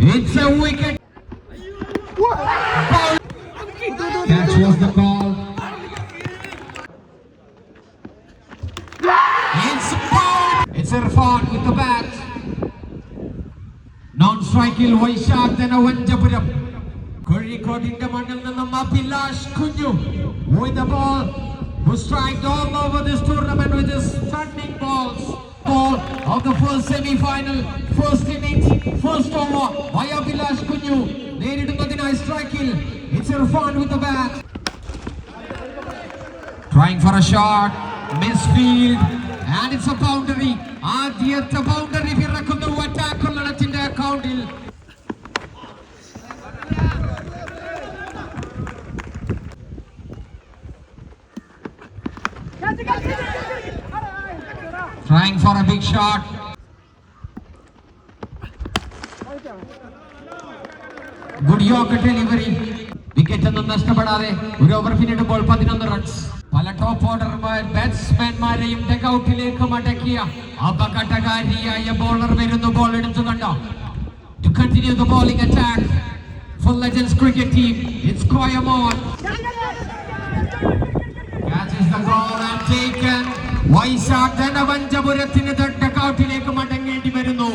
It's a wicket. Foul. Catch was the call. It's foul. It's Irfan with the bat. Non സ്ട്രൈക്കിൽ വൈശാഖ് വഞ്ചപുരം കോഴിക്കോടിന്റെ മണ്ണിൽ നിന്നും അഭിലാഷ് കുഞ്ഞു with the ball who striked all over this tournament with his stunning balls ball of the first semi-final first innings first over Abhilash കുഞ്ഞു നേരിടുന്നതിനായി സ്ട്രൈക്കിൽ it's Irfan with the bat trying for a shot misfield and it's a boundary ആദ്യത്തെ boundary പിറക്കുന്നു attack ഉള്ളടത്തിന്റെ അക്കൗണ്ടിൽ a big shot good yoke delivery wicket ഒന്നും നഷ്ടപ്പെടാതെ ഒരു over പിന്നിടുമ്പോൾ പതിനൊന്ന് റൺസ് പല ടോപ്പ് ഓർഡർമാർ ബാറ്റ്സ്മാൻമാരെയും ഡെക്കൌട്ടിലേക്ക് മടക്കിയ അപകടകാരിയായ ബോളർ വരുന്നു ബോൾ എടുത്തു കണ്ടോ to continue the bowling attack for Legends cricket team. It's Koyamon. Catches the ball and taken. Vaishakh തട്ടക്കാട്ടിലേക്ക് മടങ്ങേണ്ടി വരുന്നു.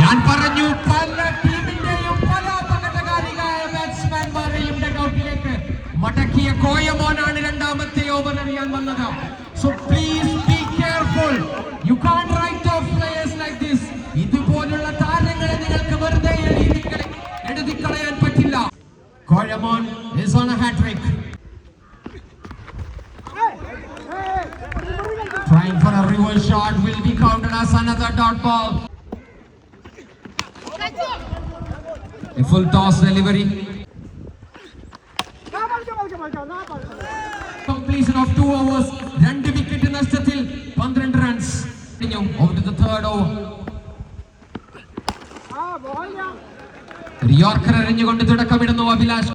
ഞാൻ പറഞ്ഞു പല ടീമിന്റെയും പല അപകടകാരികളായ ബാറ്റ്സ്മാൻമാരെയും ഡക്കൌട്ടിലേക്ക് മടക്കിയ കോയമോനാണ് രണ്ടാമത്തെ ഓവർ എറിയാൻ വന്നത്. So Koyamon is on a hat trick trying for a reverse shot will be counted as another dot ball a full toss delivery completion of two overs രണ്ട് വിക്കറ്റ് നഷ്ടത്തിൽ പന്ത്രണ്ട് runs over to the third over yorker എറിഞ്ഞുകൊണ്ട് തുടക്കമിടുന്നു Abhilash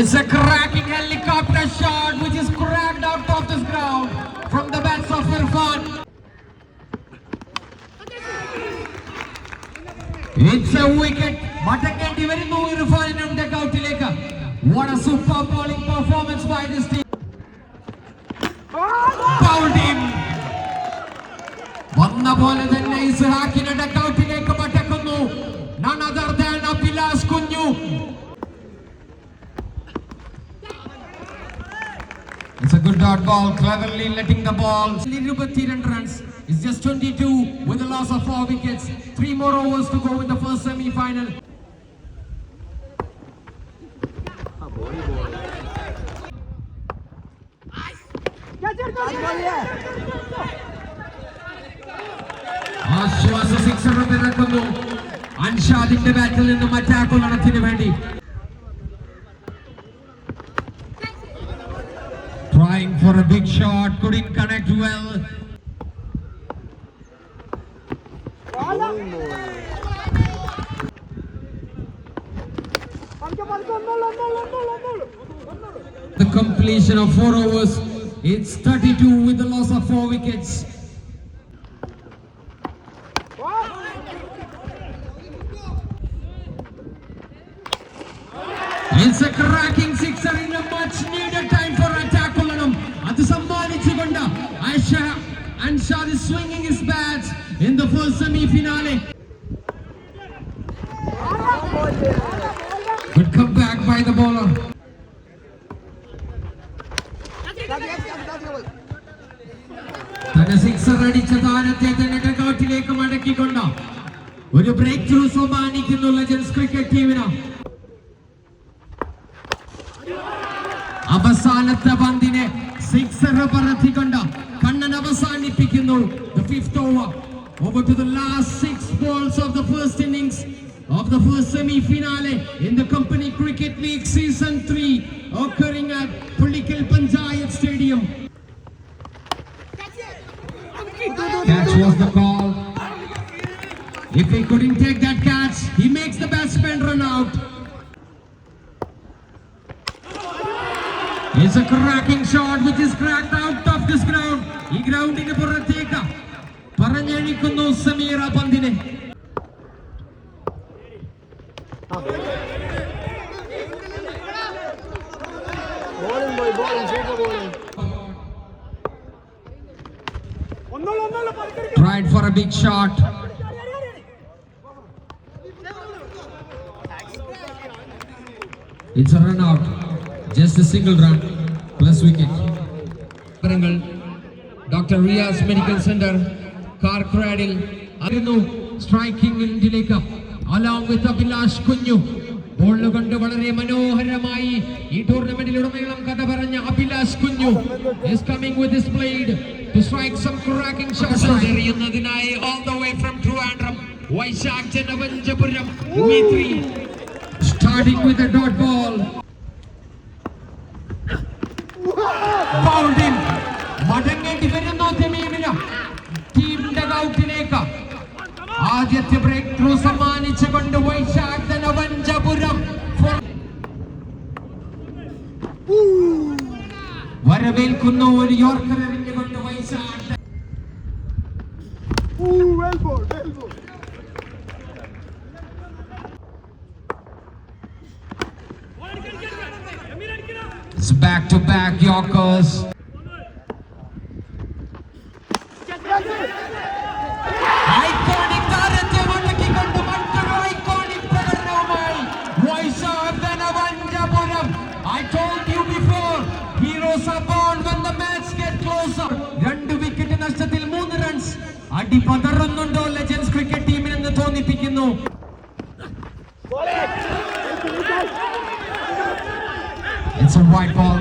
It's a cracking helicopter shot which is cracked out of this ground from the bats of Irfan. It's a wicket. മടങ്ങേണ്ടി വരുന്നു ഇർഫാനിനും ഡക്കൌട്ടിലേക്ക് What a super bowling performance by this team. Fouled him. വന്ന പോലെ തന്നെ ഇസ്ഹാക്കിനെ ഡക്കൌട്ടിലേക്ക് മടക്കുന്നു dot ball, cleverly letting the ball. 22 runs. It's just 22 with a loss of four wickets. Three more overs to go in the first semi-final. ആശ്വാസ sixer പിറക്കുന്നു അൻഷാദിന്റെ ബാറ്റിൽ നിന്നും അറ്റാക്കുള്ളടത്തിന് വേണ്ടി a big shot, couldn't connect well. The completion of four overs. It's 32 with the loss of four wickets. It's a cracking sixer in a much in the first semi finale good comeback by the bowler. തന്റെ sixer അടിച്ച താരത്തെ തന്നെ ഡക്കൌട്ടിലേക്ക് മടക്കിക്കൊണ്ട്? ഒരു break through സമ്മാനിക്കുന്നു legends cricket ടീമിന് അവസാനത്തെ പന്തിനെ സിക്സർ പറത്തിക്കൊണ്ട് കണ്ണൻ അവസാനിപ്പിക്കുന്നു. The fifth Over to the last six balls of the first innings of the first semi-finale in the Company Cricket League Season 3 occurring at Pulikal Panchayat Stadium. Catch was the call. If he couldn't take that catch, he makes the batsman run out. It's a cracking shot which is cracked out of this ground. He grounded it for a take. പറഞ്ഞഴിക്കുന്നു സമീറ പന്തിനെ bowling പോയി bowling super bowling tried for a big shot. It's a run out. Just a single run plus wicket. വിവരങ്ങൾ doctor Riyas medical centre കാർക്രാഡിൽ അറിയുന്നു striking എൻഡിലേക്ക് along with Abhilash കുഞ്ഞു ball കൊണ്ട് വളരെ മനോഹരമായി ഈ ടൂർണമെന്റിൽ ഉടനീളം കഥ പറഞ്ഞ അഭിലാഷ് കുഞ്ഞു is coming with his blade to strike some cracking shots എറിയുന്നതിനായി all the way from Trivandrum Vaishakh ജനവഞ്ചപുരം Dimitri starting with a dot ball ബൗൾഡിൻ മടങ്ങേണ്ടി വരുന്നു തെമീമിന് ടീമിന്റെ ഔട്ടിലേക്ക് ആദ്യത്തെ ബ്രേക്ക് ത്രൂ സമ്മാനിച്ചുകൊണ്ട് വൈശാഖ് ധനവഞ്ചപുരം വരവേൽക്കുന്നു ഒരു yorker എറിഞ്ഞുകൊണ്ട് Vaishakh well ball well ball It's back to back Yorkers. അടി പതറുന്നുണ്ടോ ലെജൻസ് ക്രിക്കറ്റ് ടീമിനെന്ന് തോന്നിപ്പിക്കുന്നു It's a white ball.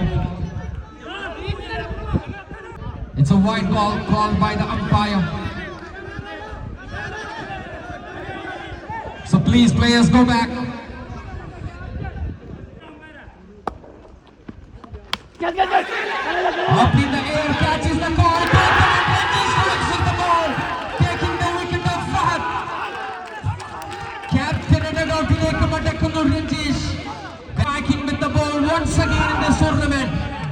It's a white ball called by the umpire. So please, players, go back. Up in the air, catches the ball. Rindjic backing with the ball once again in this tournament.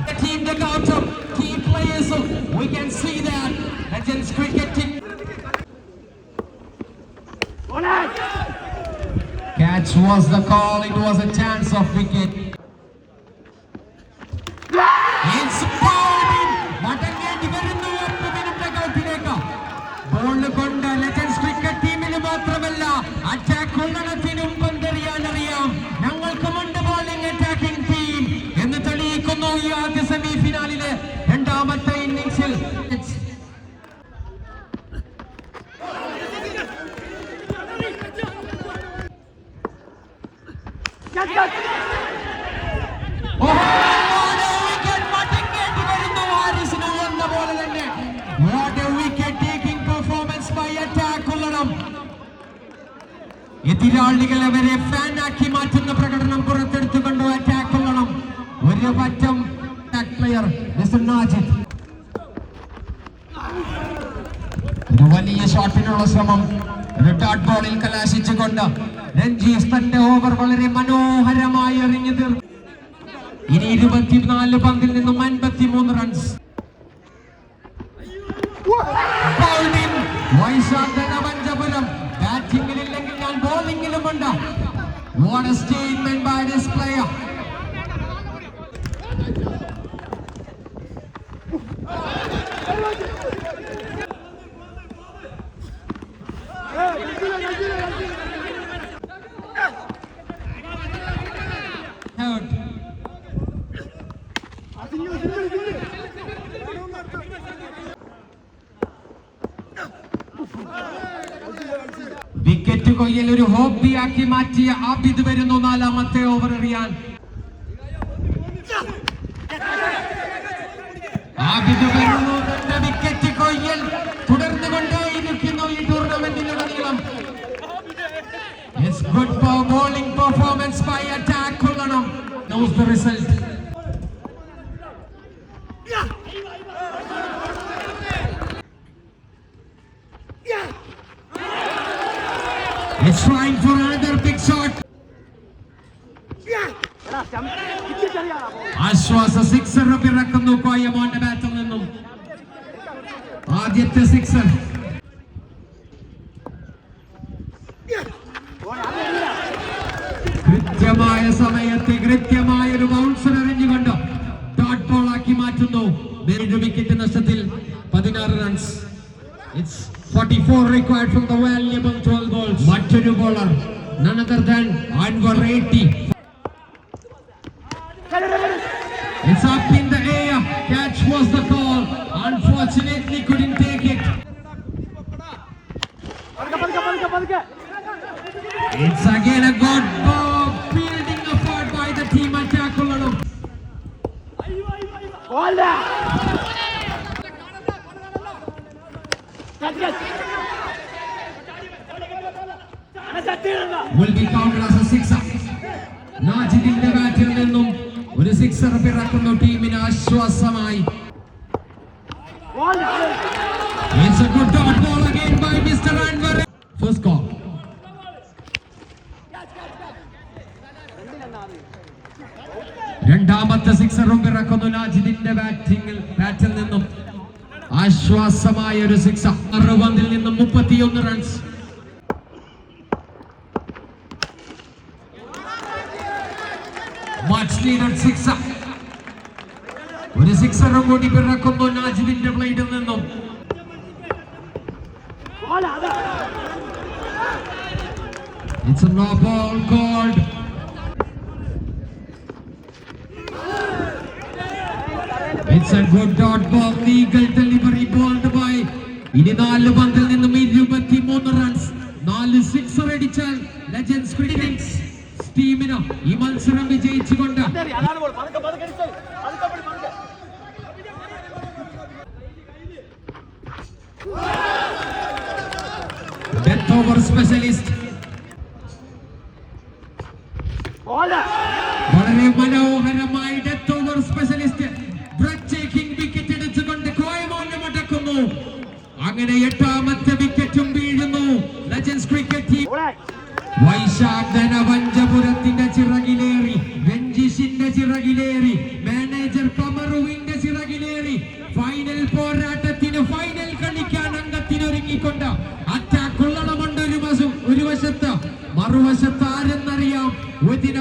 The team took out some key players. We can see that. Legends cricket team. Catch was the call. It was a chance of wicket. എതിരാളികളെ വരെ ഫാനാക്കി മാറ്റുന്ന പ്രകടനം പുറത്തെടുത്തുകൊണ്ട് attack കൊള്ളണം ഒരു പറ്റം player Najid. ഒരു വലിയ ഷോട്ടിനുള്ള ശ്രമം ഒരു ഡോട്ട് ബോളിൽ കലാശിച്ചുകൊണ്ട് രഞ്ജീസ് തന്റെ ഓവർ വളരെ മനോഹരമായി എറിഞ്ഞു തീർത്തു ഇനി ഇരുപത്തിനാല് പന്തിൽ നിന്നും അൻപത്തിമൂന്ന് runs Vaishakh What a statement by this player. Third. കൊയ്യൽ ഒരു ഹോബിയാക്കി മാറ്റിയ ആബിദ് വരുന്നു നാലാമത്തെ ഓവർ എറിയാൻ. ആബിദ് വരുന്നു തന്റെ വിക്കറ്റ് കൊയ്യൽ. തുടർന്നു കൊണ്ടേയിരിക്കുന്നു ഈ ടൂർണമെന്റിലുടനീളം good for bowling performance by attack കൊള്ളണം. Knows the result. ആദ്യത്തെ സിക്സർ കൃത്യമായ സമയത്ത് കൃത്യമായ ഒരു ബൗൺസർ എറിഞ്ഞുകൊണ്ട് ഡോട്ട് ബോൾ ആക്കി മാറ്റുന്നു ഒരു വിക്കറ്റ് നഷ്ടത്തിൽ പതിനാറ് runs it's 44 required from the valuable 12 balls മറ്റൊരു bowler none other than Anwar 80 It's up in the air. Catch was the call. Unfortunately, couldn't take It's again a good ball. Fielding effort by the team at Takuladu. Will be counted as a sixer. നാജിദിന്റെ ബാറ്റിൽ നിന്നും ഒരു sixer പിറക്കുന്നു ടീമിന് ആശ്വാസമായി രണ്ടാമത്തെ സിക്സറും പിറക്കുന്നു നാജിദിന്റെ ബാറ്റിംഗിൽ ബാറ്റിൽ നിന്നും ആശ്വാസമായ ഒരു sixer ആറ് പന്തിൽ നിന്നും മുപ്പത്തിയൊന്ന് റൺസ് സിക്സർ ഒരു സിക്സറും കൂടി പിറക്കുന്നു നാജിദിന്റെ പ്ലേറ്റിൽ നിന്നും. It's a no ball called. It's a good dot ball. Eagle delivery balled by. ഇനി നാല് പന്തിൽ നിന്നും ഇരുപത്തി മൂന്ന് റൺസ് നാല് സിക്സർ അടിച്ചാൽ ലെജൻസ് ക്രിക്കറ്റ് ടീമിന് ഈ മത്സരം വിജയിച്ചുകൊണ്ട് ഡെത്ത് ഓവർ സ്പെഷ്യലിസ്റ്റ് ചിറകിലേറി ഫൈനൽ പോരാട്ടത്തിന് ഫൈനൽ കളിക്കാൻ അംഗത്തിനൊരുങ്ങിക്കൊണ്ട് അറ്റാക്ക് കൊള്ളണമുണ്ട് ഒരു വശം ഒരു വശത്ത്. മറുവശത്ത് ആരെന്നറിയാം? വിത്തിൻ